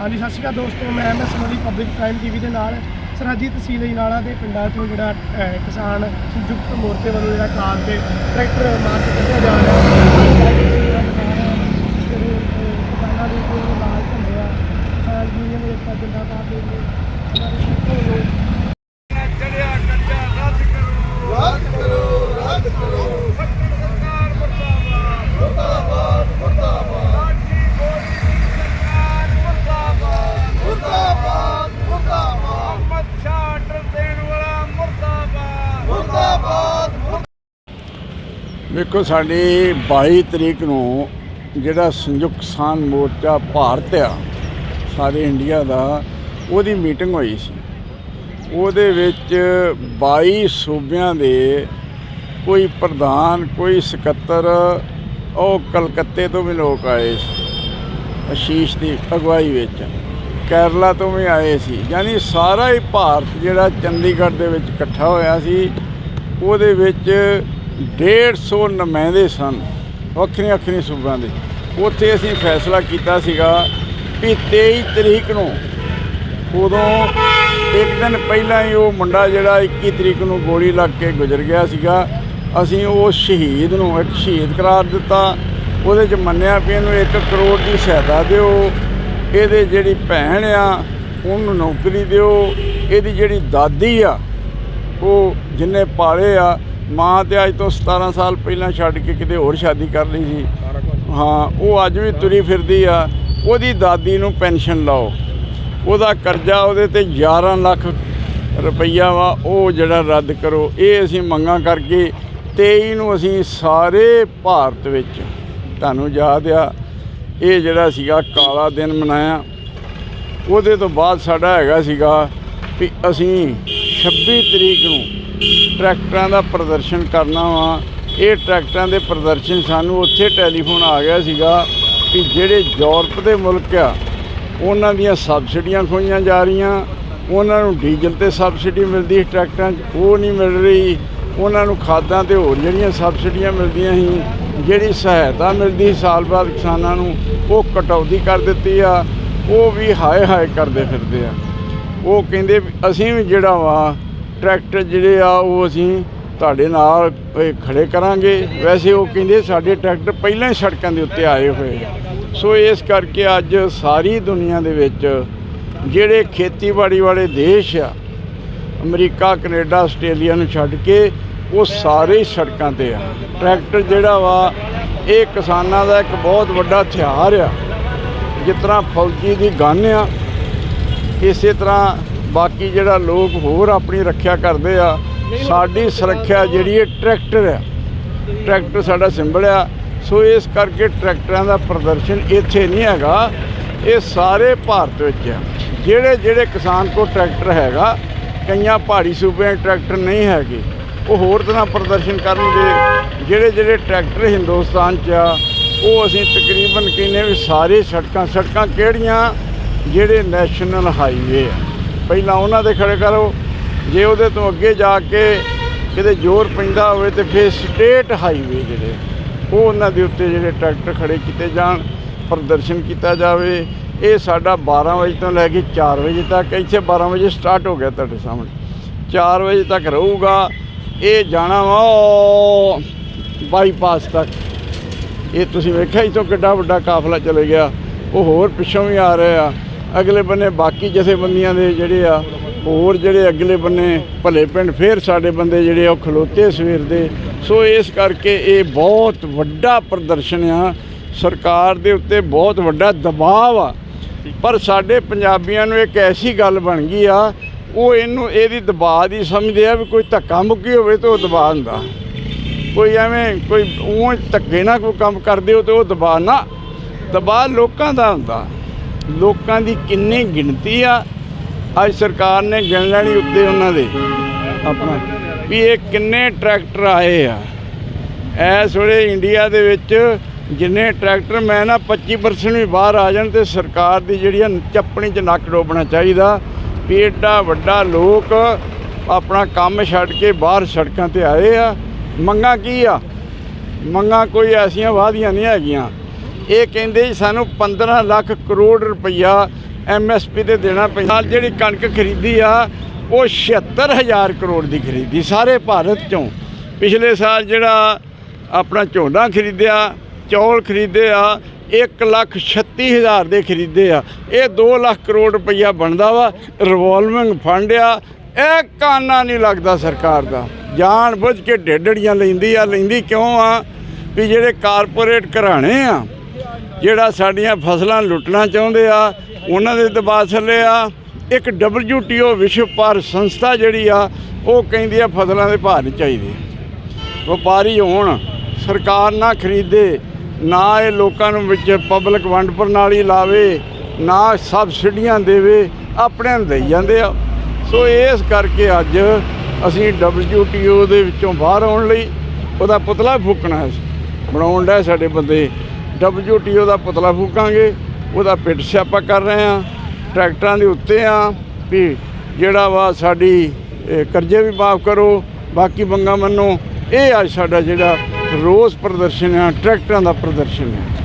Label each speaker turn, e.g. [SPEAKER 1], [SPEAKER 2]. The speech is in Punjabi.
[SPEAKER 1] ਹਾਂਜੀ ਸਤਿ ਸ਼੍ਰੀ ਅਕਾਲ ਦੋਸਤੋ ਮੈਂ MS Modi public prime TV ਦੇ ਨਾਲ ਸਰਹੱਦੀ ਤਹਿਸੀਲ ਇਨਾਲਾ ਦੇ ਪਿੰਡਾਂ ਤੋਂ ਜਿਹੜਾ ਅਹ, ਕਿਸਾਨ ਸੰਯੁਕਤ ਮੋਰਚੇ ਵੱਲੋਂ ਜਿਹੜਾ ਕਾਰ ਤੇ ਟਰੈਕਟਰ ਮਾਰਚ ਕੱਢਿਆ ਜਾ ਰਿਹਾ ਹੈ ਜਿਹੜਾ ਕਿਸਾਨ ਹੈ, ਜਿਹੜੇ, ਅਹ, ਕਿਸਾਨਾਂ ਦੇ ਕੋਈ ਨਾਲ ਹੁੰਦੇ ਆ ਕਿਸਾਨ ਯੂਨੀਅਨ ਦੇ ਇੱਕ ਜਿੰਦਾਬਾਦ ਦੇ ਲਈ ਉਹਨਾਂ ਦੇ ਸਭ ਤੋਂ ਲੋਕ
[SPEAKER 2] ਚੜਿਆ ਕੱਟਿਆ ਰੱਦ ਕਰੋ
[SPEAKER 3] ਰੱਦ ਕਰੋ ਰੱਦ ਕਰੋ
[SPEAKER 2] ਫੱਟੜ ਸਰਕਾਰ ਮੁਰਦਾਬਾਦ
[SPEAKER 3] ਮੁਰਦਾਬਾਦ ਮੁਰਦਾਬਾਦ
[SPEAKER 2] ਸਾਡੀ ਮੋਦੀ ਦੀ ਸਰਕਾਰ ਮੁਰਦਾਬਾਦ
[SPEAKER 3] ਮੁਰਦਾਬਾਦ ਮੁਰਦਾਬਾਦ
[SPEAKER 2] ਅਹਿਮਦ ਸ਼ਾਹ ਆਰਡਰ ਦੇਣ ਵਾਲਾ ਮੁਰਦਾਬਾਦ
[SPEAKER 3] ਮੁਰਦਾਬਾਦ ਮੁਰਦਾਬਾਦ
[SPEAKER 4] ਵੇਖੋ ਸਾਡੀ 22 ਤਰੀਕ ਨੂੰ ਜਿਹੜਾ ਸੰਯੁਕਤ ਕਿਸਾਨ ਮੋਰਚਾ ਭਾਰਤ ਆ, ਸਾਰੇ ਇੰਡੀਆ ਦਾ, ਉਹਦੀ ਮੀਟਿੰਗ ਹੋਈ ਸੀ। ਉਹਦੇ ਵਿੱਚ 22 ਸੂਬਿਆਂ ਦੇ ਕੋਈ ਪ੍ਰਧਾਨ, ਕੋਈ ਸਕੱਤਰ, ਉਹ ਕਲਕੱਤੇ ਤੋਂ ਵੀ ਲੋਕ ਆਏ ਸੀ, ਅਸ਼ੀਸ਼ ਦੀ ਅਗਵਾਈ ਵਿੱਚ, ਕੇਰਲਾ ਤੋਂ ਵੀ ਆਏ ਸੀ। ਯਾਨੀ ਸਾਰਾ ਹੀ ਭਾਰਤ ਜਿਹੜਾ ਚੰਡੀਗੜ੍ਹ ਦੇ ਵਿੱਚ ਇਕੱਠਾ ਹੋਇਆ ਸੀ, ਉਹਦੇ ਵਿੱਚ 150 ਨੁਮਾਇੰਦੇ ਸਨ ਵੱਖਰੀਆਂ ਵੱਖਰੀਆਂ ਸੂਬਿਆਂ ਦੇ। ਉੱਥੇ ਅਸੀਂ ਫੈਸਲਾ ਕੀਤਾ ਸੀਗਾ ਵੀ 23 ਤਰੀਕ ਨੂੰ ਉਦੋਂ ਇੱਕ ਦਿਨ ਪਹਿਲਾਂ ਹੀ ਉਹ ਮੁੰਡਾ ਜਿਹੜਾ 21 ਤਰੀਕ ਨੂੰ ਗੋਲੀ ਲੱਗ ਕੇ ਗੁਜ਼ਰ ਗਿਆ ਸੀਗਾ, ਅਸੀਂ ਉਹ ਸ਼ਹੀਦ ਨੂੰ ਇੱਕ ਸ਼ਹੀਦ ਕਰਾਰ ਦਿੱਤਾ। ਉਹਦੇ 'ਚ ਮੰਨਿਆ ਵੀ ਇਹਨੂੰ 1 ਕਰੋੜ ਦੀ ਸਹਾਇਤਾ ਦਿਓ, ਇਹਦੇ ਜਿਹੜੀ ਭੈਣ ਆ, ਉਹਨੂੰ ਨੌਕਰੀ ਦਿਓ, ਇਹਦੀ ਜਿਹੜੀ ਦਾਦੀ ਆ, ਉਹ ਜਿੰਨੇ ਪਾਲੇ ਆ ਮਾਂ ਤੇ ਅੱਜ ਤੋਂ 17 ਸਾਲ ਪਹਿਲਾਂ ਛੱਡ ਕੇ ਕਿਤੇ ਹੋਰ ਸ਼ਾਦੀ ਕਰ ਲਈ ਸੀ। ਹਾਂ, ਉਹ ਅੱਜ ਵੀ ਤੁਰੀ ਫਿਰਦੀ ਆ। ਉਹਦੀ ਦਾਦੀ ਨੂੰ ਪੈਨਸ਼ਨ ਲਾਓ। ਉਹਦਾ ਕਰਜ਼ਾ ਉਹਦੇ ਤੇ 11 ਲੱਖ ਰੁਪਈਆ ਵਾ, ਉਹ ਜਿਹੜਾ ਰੱਦ ਕਰੋ। ਇਹ ਅਸੀਂ ਮੰਗਾਂ ਕਰਕੇ 23 ਨੂੰ ਅਸੀਂ ਸਾਰੇ ਭਾਰਤ ਵਿੱਚ ਤੁਹਾਨੂੰ ਯਾਦ ਆ, ਇਹ ਜਿਹੜਾ ਸੀਗਾ ਕਾਲਾ ਦਿਨ ਮਨਾਇਆ। ਉਹਦੇ ਤੋਂ ਬਾਅਦ ਸਾਡਾ ਹੈਗਾ ਸੀਗਾ ਵੀ ਅਸੀਂ 26 ਤਰੀਕ ਨੂੰ ਟਰੈਕਟਰਾਂ ਦਾ ਪ੍ਰਦਰਸ਼ਨ ਕਰਨਾ ਵਾ। ਇਹ ਟਰੈਕਟਰਾਂ ਦੇ ਪ੍ਰਦਰਸ਼ਨ ਸਾਨੂੰ ਉੱਥੇ ਟੈਲੀਫੋਨ ਆ ਗਿਆ ਸੀਗਾ ਕਿ ਜਿਹੜੇ ਯੂਰਪ ਦੇ ਮੁਲਕ ਆ, ਉਹਨਾਂ ਦੀਆਂ ਸਬਸਿਡੀਆਂ ਖੋਈਆਂ ਜਾ ਰਹੀਆਂ। ਉਹਨਾਂ ਨੂੰ ਡੀਜ਼ਲ ਤੇ ਸਬਸਿਡੀ ਮਿਲਦੀ ਸੀ ਟਰੈਕਟਰਾਂ 'ਚ, ਉਹ ਨਹੀਂ ਮਿਲ ਰਹੀ। ਉਹਨਾਂ ਨੂੰ ਖਾਦਾਂ ਤੇ ਹੋਰ ਜਿਹੜੀਆਂ ਸਬਸਿਡੀਆਂ ਮਿਲਦੀਆਂ ਸੀ, ਜਿਹੜੀ ਸਹਾਇਤਾ ਮਿਲਦੀ ਸੀ ਸਾਲ ਬਾਅਦ ਕਿਸਾਨਾਂ ਨੂੰ, ਉਹ ਕਟੌਤੀ ਕਰ ਦਿੱਤੀ ਆ। ਉਹ ਵੀ ਹਾਏ ਹਾਏ ਕਰਦੇ ਫਿਰਦੇ ਆ। ਉਹ ਕਹਿੰਦੇ ਵੀ ਅਸੀਂ ਵੀ ਜਿਹੜਾ ਵਾ ਟਰੈਕਟਰ ਜਿਹੜੇ ਆ, ਉਹ ਅਸੀਂ ਤੁਹਾਡੇ ਨਾਲ, ਇਹ ਖੜੇ ਕਰਾਂਗੇ। ਵੈਸੇ ਉਹ ਕਹਿੰਦੇ ਸਾਡੇ ਟਰੈਕਟਰ ਪਹਿਲਾਂ ਹੀ ਸੜਕਾਂ ਦੇ ਉੱਤੇ ਆਏ ਹੋਏ ਆ। ਸੋ ਇਸ ਕਰਕੇ ਅੱਜ ਸਾਰੀ ਦੁਨੀਆ ਦੇ ਵਿੱਚ ਜਿਹੜੇ ਖੇਤੀਬਾੜੀ ਵਾਲੇ ਦੇਸ਼ ਆ, ਅਮਰੀਕਾ, ਕੈਨੇਡਾ, ਆਸਟ੍ਰੇਲੀਆ ਨੂੰ ਛੱਡ ਕੇ, ਉਹ ਸਾਰੇ ਸੜਕਾਂ ਤੇ ਆ। ਟਰੈਕਟਰ ਜਿਹੜਾ ਵਾ, ਇਹ ਕਿਸਾਨਾਂ ਦਾ ਇੱਕ ਬਹੁਤ ਵੱਡਾ ਹਥਿਆਰ ਆ। ਜਿਸ ਤਰ੍ਹਾਂ ਫੌਜੀ ਦੀ ਗਨ ਆ, ਇਸੇ ਤਰ੍ਹਾਂ ਬਾਕੀ ਜਿਹੜਾ ਲੋਕ ਹੋਰ ਆਪਣੀ ਰੱਖਿਆ ਕਰਦੇ ਆ ਸਾਡੀ ਸੁਰੱਖਿਆ ਜਿਹੜੀ ਇਹ ਟਰੈਕਟਰ ਆ। ਟਰੈਕਟਰ ਸਾਡਾ ਸਿੰਬਲ ਆ। ਸੋ ਇਸ ਕਰਕੇ ਟਰੈਕਟਰਾਂ ਦਾ ਪ੍ਰਦਰਸ਼ਨ ਇੱਥੇ ਨਹੀਂ ਹੈਗਾ। ਇਹ ਸਾਰੇ ਭਾਰਤ ਵਿੱਚ ਆ। ਜਿਹੜੇ ਜਿਹੜੇ ਕਿਸਾਨ ਕੋਲ ਟਰੈਕਟਰ ਹੈਗਾ ਕਈਆਂ ਪਹਾੜੀ ਸੂਬਿਆਂ ਟਰੈਕਟਰ ਨਹੀਂ ਹੈਗੇ ਉਹ ਹੋਰ ਤਰ੍ਹਾਂ ਪ੍ਰਦਰਸ਼ਨ ਕਰਨਗੇ। ਜਿਹੜੇ ਜਿਹੜੇ ਟਰੈਕਟਰ ਹਿੰਦੁਸਤਾਨ 'ਚ ਆ ਉਹ ਅਸੀਂ ਤਕਰੀਬਨ ਕਹਿੰਦੇ ਵੀ ਸਾਰੇ ਸੜਕਾਂ ਸੜਕਾਂ ਕਿਹੜੀਆਂ? ਜਿਹੜੇ ਨੈਸ਼ਨਲ ਹਾਈਵੇ ਆ। ਪਹਿਲਾਂ ਉਹਨਾਂ ਦੇ ਖੜੇ ਕਰੋ। ਜੇ ਉਹਦੇ ਤੋਂ ਅੱਗੇ ਜਾ ਕੇ ਕਿਤੇ ਜ਼ੋਰ ਪੈਂਦਾ ਹੋਵੇ ਤੇ ਫਿਰ ਸਟੇਟ ਹਾਈਵੇ ਜਿਹੜੇ, ਉਹ ਉਹਨਾਂ ਦੇ ਉੱਤੇ ਜਿਹੜੇ ਟਰੈਕਟਰ ਖੜੇ ਕੀਤੇ ਜਾਣ, ਪ੍ਰਦਰਸ਼ਨ ਕੀਤਾ ਜਾਵੇ। ਇਹ ਸਾਡਾ 12 ਵਜੇ ਤੋਂ ਲੈ ਕੇ 4 ਵਜੇ ਤੱਕ, ਇੱਥੇ 12 ਵਜੇ ਸਟਾਰਟ ਹੋ ਗਿਆ ਤੁਹਾਡੇ ਸਾਹਮਣੇ। 4 ਵਜੇ ਤੱਕ ਰਹੂਗਾ। ਇਹ ਜਾਣਾ ਵਾ ਬਾਈਪਾਸ ਤੱਕ। ਇਹ ਤੁਸੀਂ ਵੇਖਿਆ ਇਥੋਂ ਕਿੱਡਾ ਵੱਡਾ ਕਾਫਲਾ ਚਲੇ ਗਿਆ। ਉਹ ਹੋਰ ਪਿੱਛੋਂ ਵੀ ਆ ਰਿਹਾ ਅਗਲੇ ਬੰਨੇ ਬਾਕੀ ਜਥੇਬੰਦੀਆਂ ਦੇ ਜਿਹੜੇ ਆ, ਹੋਰ ਜਿਹੜੇ ਅਗਲੇ ਬੰਨੇ ਭਲੇ ਪਿੰਡ, ਫੇਰ ਸਾਡੇ ਬੰਦੇ ਜਿਹੜੇ ਆ ਉਹ ਖਲੋਤੇ ਸਵੇਰ ਦੇ। ਸੋ ਇਸ ਕਰਕੇ ਇਹ ਬਹੁਤ ਵੱਡਾ ਪ੍ਰਦਰਸ਼ਨ ਆ। ਸਰਕਾਰ ਦੇ ਉੱਤੇ ਬਹੁਤ ਵੱਡਾ ਦਬਾਅ ਆ। ਪਰ ਸਾਡੇ ਪੰਜਾਬੀਆਂ ਨੂੰ ਇੱਕ ਐਸੀ ਗੱਲ ਬਣ ਗਈ ਆ, ਉਹ ਇਹਨੂੰ, ਇਹਦੀ ਦਬਾਅ ਦੀ ਸਮਝਦੇ ਆ ਵੀ ਕੋਈ ਧੱਕਾ ਮੁੱਕੀ ਹੋਵੇ ਤਾਂ ਉਹ ਦਬਾਅ ਹੁੰਦਾ। ਕੋਈ ਐਵੇਂ, ਕੋਈ ਉਹ ਧੱਕੇ ਨਾਲ ਕੋਈ ਕੰਮ ਕਰਦੇ ਹੋ ਤੇ ਉਹ ਦਬਾਅ ਨਾ, ਦਬਾਅ ਲੋਕਾਂ ਦਾ ਹੁੰਦਾ। ਲੋਕਾਂ ਦੀ ਕਿੰਨੀ ਗਿਣਤੀ ਆ, ਅੱਜ ਸਰਕਾਰ ਨੇ ਗਿਣ ਲੈਣੀ ਉੱਤੇ ਉਹਨਾਂ ਦੇ। ਆਪਣਾ, ਵੀ ਇਹ ਕਿੰਨੇ ਟਰੈਕਟਰ ਆਏ ਆ। ਇਸ ਵੇਲੇ ਇੰਡੀਆ ਦੇ ਵਿੱਚ ਜਿੰਨੇ ਟਰੈਕਟਰ, ਮੈਂ ਨਾ 25% ਵੀ ਬਾਹਰ ਆ ਜਾਣ ਤੇ ਸਰਕਾਰ ਦੀ ਜਿਹੜੀ ਆ ਚੱਪਣੀ 'ਚ ਨੱਕ ਡੋਬਣਾ ਚਾਹੀਦਾ। ਵੀ ਐਡਾ ਵੱਡਾ ਲੋਕ ਆਪਣਾ ਕੰਮ ਛੱਡ ਕੇ ਬਾਹਰ ਸੜਕਾਂ ਤੇ ਆਏ ਆ। ਮੰਗਾਂ ਕੀ ਆ? ਮੰਗਾਂ ਕੋਈ ਐਸੀਆਂ ਵਾਦੀਆਂ ਨਹੀਂ ਹੈਗੀਆਂ। ਇਹ ਕਹਿੰਦੇ ਜੀ ਸਾਨੂੰ 15 ਲੱਖ ਕਰੋੜ ਰੁਪਈਆ ਐਮਐਸਪੀ ਤੇ ਦੇਣਾ ਪੈਂਦਾ ਨਾਲ ਜਿਹੜੀ ਕਣਕ ਖਰੀਦੀ ਆ, ਉਹ 76000 ਕਰੋੜ ਦੀ ਖਰੀਦੀ, ਸਾਰੇ ਭਾਰਤ ਚੋਂ। ਪਿਛਲੇ ਸਾਲ ਜਿਹੜਾ ਆਪਣਾ ਝੋਨਾ ਖਰੀਦਿਆ, ਚੌਲ ਖਰੀਦੇ ਆ 1 ਲੱਖ 36 ਹਜ਼ਾਰ ਦੇ ਖਰੀਦੇ ਆ। ਇਹ 2 ਲੱਖ ਕਰੋੜ ਰੁਪਈਆ ਬਣਦਾ ਵਾ ਰਿਵੋਲਵਿੰਗ ਫੰਡ ਆ। ਇਹ ਕਾਨਾ ਨਹੀਂ ਲੱਗਦਾ ਸਰਕਾਰ ਦਾ। ਜਾਣ ਬੁੱਝ ਕੇ ਢੇਡੜੀਆਂ ਲੈਂਦੀ ਆ, ਲੈਂਦੀ ਕਿਉਂ ਆ? ਵੀ ਜਿਹੜੇ ਕਾਰਪੋਰੇਟ ਘਰਾਣੇ ਆ ਜਿਹੜਾ ਸਾਡੀਆਂ ਫਸਲਾਂ ਲੁੱਟਣਾ ਚਾਹੁੰਦੇ ਆ, ਉਹਨਾਂ ਦੇ ਦਬਾਅ ਥੱਲੇ ਆ। ਇੱਕ WTO ਵਿਸ਼ਵ ਭਾਰ ਸੰਸਥਾ ਜਿਹੜੀ ਆ, ਉਹ ਕਹਿੰਦੀ ਆ ਫਸਲਾਂ ਦੇ ਭਾਅ ਨਹੀਂ ਚਾਹੀਦੇ। ਵਪਾਰੀ ਹੋਣ, ਸਰਕਾਰ ਨਾ ਖਰੀਦੇ, ਨਾ ਇਹ ਲੋਕਾਂ ਨੂੰ ਵਿੱਚ ਪਬਲਿਕ ਵੰਡ ਪ੍ਰਣਾਲੀ ਲਾਵੇ, ਨਾ ਸਬਸਿਡੀਆਂ ਦੇਵੇ, ਆਪਣੇ ਨੂੰ ਦੇਈ ਜਾਂਦੇ ਆ। ਸੋ ਇਸ ਕਰਕੇ ਅੱਜ ਅਸੀਂ WTO ਦੇ ਵਿੱਚੋਂ ਬਾਹਰ ਆਉਣ ਲਈ ਉਹਦਾ ਪੁਤਲਾ ਫੂਕਣਾ ਬਣਾਉਣ ਦਾ ਸਾਡੇ ਬੰਦੇ WTO ਦਾ ਪੁਤਲਾ ਫੂਕਾਂਗੇ, ਉਹਦਾ ਪਿੱਟ ਸਿਆਪਾ ਕਰ ਰਹੇ ਆ ਟਰੈਕਟਰਾਂ ਦੇ ਉੱਤੇ ਆ ਵੀ ਜਿਹੜਾ ਵਾ ਸਾਡੀ ਕਰਜ਼ੇ ਵੀ ਮਾਫ ਕਰੋ, ਬਾਕੀ ਮੰਗਾਂ ਮੰਨੋ। ਇਹ ਅੱਜ ਸਾਡਾ ਜਿਹੜਾ ਰੋਸ ਪ੍ਰਦਰਸ਼ਨ ਆ ਟਰੈਕਟਰਾਂ ਦਾ ਪ੍ਰਦਰਸ਼ਨ ਹੈ।